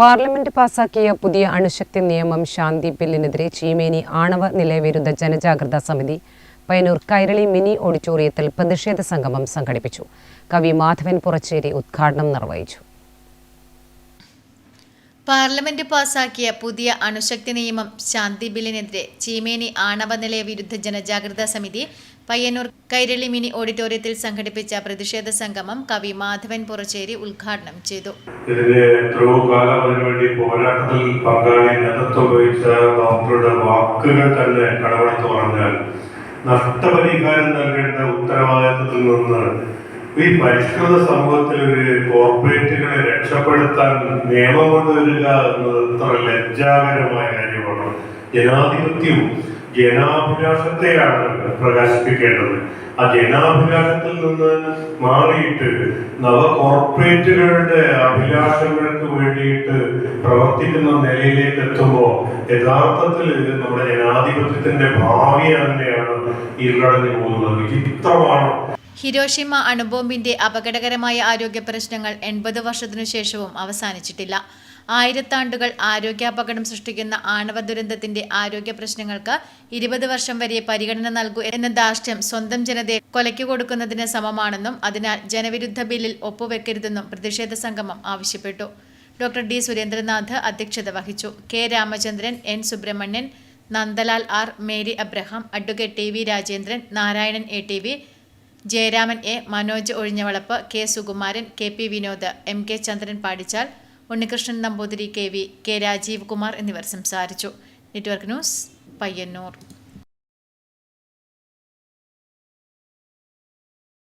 Parliament പാസാക്കിയ പുതിയ അണുശക്തി നിയമം ശാന്തി ബില്ലിനെതിരെ ചീമേനി ആണവ നിലയവിരുദ്ധ ജനജാഗ്രത സമിതി പയ്യന്നൂർ കൈരളി മിനി ഓഡിറ്റോറിയത്തിൽ പ്രതിഷേധ സംഗമം സംഘടിപ്പിച്ചു. കവി മാധവൻ പുറച്ചേരി ഉദ്ഘാടനം നിർവഹിച്ചു. പാർലമെന്റ് പാസാക്കിയ പുതിയ അണുശക്തി നിയമം ശാന്തി ബില്ലിനെതിരെ ചീമേനി ആണവ നിലയ വിരുദ്ധ ജനജാഗ്രതാ സമിതി പയ്യന്നൂർ കൈരളി മിനി ഓഡിറ്റോറിയത്തിൽ സംഘടിപ്പിച്ച പ്രതിഷേധ സംഗമം കവി മാധവൻ പുറച്ചേരി ഉദ്ഘാടനം ചെയ്തു. ഡോക്ടറുടെ വാക്കുകൾ തന്നെ പറഞ്ഞാൽ നഷ്ടപരിഹാരം നൽകേണ്ട ഉത്തരവാദിത്വത്തിൽ നിന്ന് ഈ പരിഷ്കൃത സമൂഹത്തിൽ ഒരു കോർപ്പറേറ്റുകളെ രക്ഷപ്പെടുത്താൻ നിയമം കൊണ്ടുവരിക എന്നത് എത്ര ലജ്ജാകരമായ കാര്യമാണ്. ജനാധിപത്യവും ജനാഭിലാഷത്തെയാണ് പ്രകാശിപ്പിക്കേണ്ടത്. ആ ജനാഭിലാഷത്തിൽ നിന്ന് മാറിയിട്ട് നവ കോർപ്പറേറ്റുകളുടെ അഭിലാഷങ്ങൾക്ക് വേണ്ടിയിട്ട് പ്രവർത്തിക്കുന്ന നിലയിലേക്ക് എത്തുമ്പോൾ യഥാർത്ഥത്തിൽ നമ്മുടെ ജനാധിപത്യത്തിന്റെ ഭാവി തന്നെയാണ് ഇരുളടഞ്ഞു പോകുന്നത്. വിചിത്രമാണ് ഹിരോഷിമ അണുബോംബിന്റെ അപകടകരമായ ആരോഗ്യ പ്രശ്നങ്ങൾ എൺപത് വർഷത്തിനു ശേഷവും അവസാനിച്ചിട്ടില്ല. ആയിരത്താണ്ടുകൾ ആരോഗ്യാപകടം സൃഷ്ടിക്കുന്ന ആണവ ദുരന്തത്തിന്റെ ആരോഗ്യ പ്രശ്നങ്ങൾക്ക് ഇരുപത് വർഷം വരെ പരിഗണന നൽകൂ എന്ന ദാർഷ്ട്യം സ്വന്തം ജനതയെ കൊലയ്ക്കു കൊടുക്കുന്നതിന് സമമാണെന്നും അതിനാൽ ജനവിരുദ്ധ ബില്ലിൽ ഒപ്പുവെക്കരുതെന്നും പ്രതിഷേധ സംഗമം ആവശ്യപ്പെട്ടു. ഡോക്ടർ ഡി സുരേന്ദ്രനാഥ് അധ്യക്ഷത വഹിച്ചു. K Ramachandran N Subramanian Nandalal R Mary Abraham advocate T V Rajendran Narayanan A T V Jayaraman A Manoj Ozhinjavalappu K Sukumaran K P Vinod M K Chandran Padichal Unnikrishnan Namboothiri K V K Rajeev Kumar എന്നിവർ സംസാരിച്ചു. Network news Payyanur.